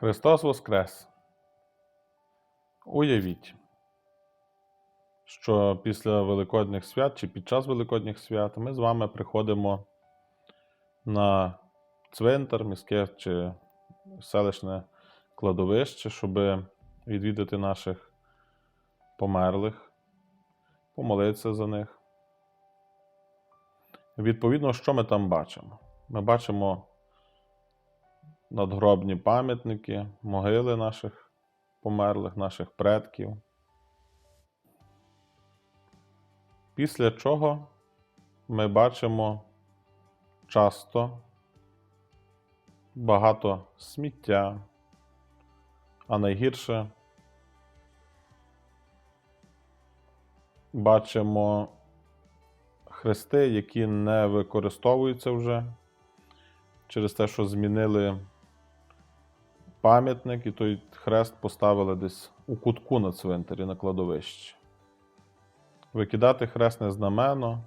Христос Воскрес! Уявіть, що після Великодніх свят чи під час Великодніх свят ми з вами приходимо на цвинтар, міське чи селищне кладовище, щоб відвідати наших померлих, помолитися за них. Відповідно, що ми там бачимо? Ми бачимо надгробні пам'ятники, могили наших померлих, наших предків. Після чого ми бачимо часто багато сміття, а найгірше бачимо хрести, які не використовуються вже через те, що змінили пам'ятник, і той хрест поставили десь у кутку на цвинтарі на кладовищі. Викидати хресне знамено,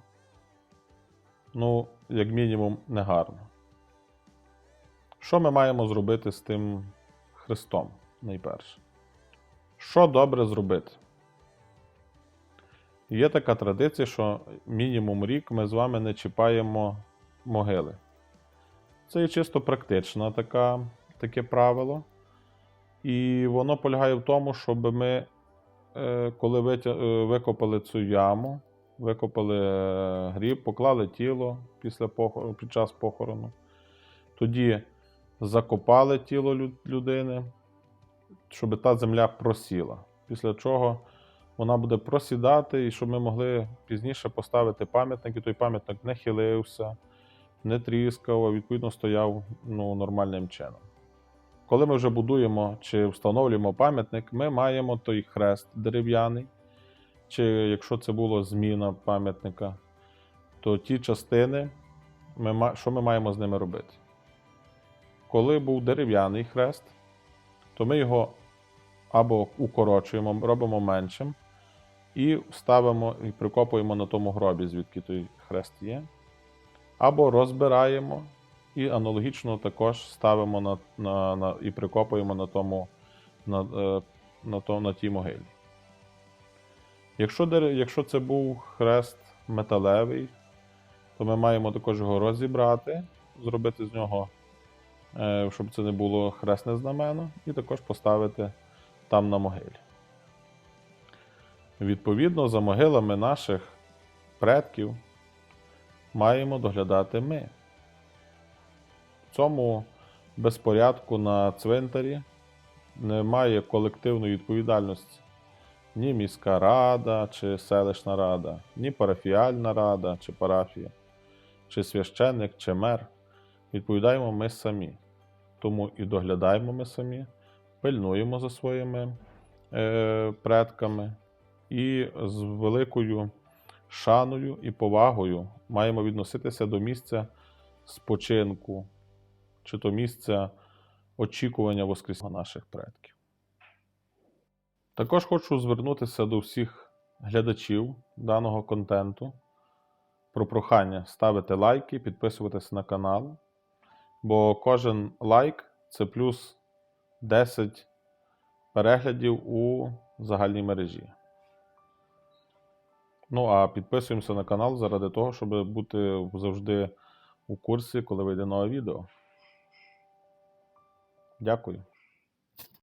ну, як мінімум, негарно. Що ми маємо зробити з тим хрестом найперше? Що добре зробити? Є така традиція, що мінімум рік ми з вами не чіпаємо могили. Це є чисто практична така, таке правило. І воно полягає в тому, щоб ми, е, коли е, викопали цю яму, викопали е, гріб, поклали тіло після похорону, під час похорону, тоді закопали тіло людини, щоб та земля просіла. Після чого вона буде просідати, і щоб ми могли пізніше поставити пам'ятник, і той пам'ятник не хилився, не тріскав, а відповідно стояв ну, нормальним чином. Коли ми вже будуємо чи встановлюємо пам'ятник, ми маємо той хрест дерев'яний, чи якщо це було зміна пам'ятника, то ті частини, ми, що ми маємо з ними робити? Коли був дерев'яний хрест, то ми його або укорочуємо, робимо меншим, і ставимо і прикопуємо на тому гробі, звідки той хрест є, або розбираємо і аналогічно також ставимо на, на, на, і прикопуємо на тому, на, е, на, на тій могилі. Якщо, якщо це був хрест металевий, то ми маємо також його розібрати, зробити з нього, е, щоб це не було хресне знамено, і також поставити там на могилі. Відповідно, за могилами наших предків маємо доглядати ми. В цьому безпорядку на цвинтарі немає колективної відповідальності ні міська рада чи селищна рада, ні парафіальна рада чи парафія, чи священник, чи мер. Відповідаємо ми самі. Тому і доглядаємо ми самі, пильнуємо за своїми е, предками і з великою шаною і повагою маємо відноситися до місця спочинку, чи то місця очікування Воскресіння наших предків. Також хочу звернутися до всіх глядачів даного контенту про прохання ставити лайки, підписуватися на канал, бо кожен лайк це плюс 10 переглядів у загальній мережі. Ну а підписуємося на канал заради того, щоб бути завжди у курсі, коли вийде нове відео. Дякую.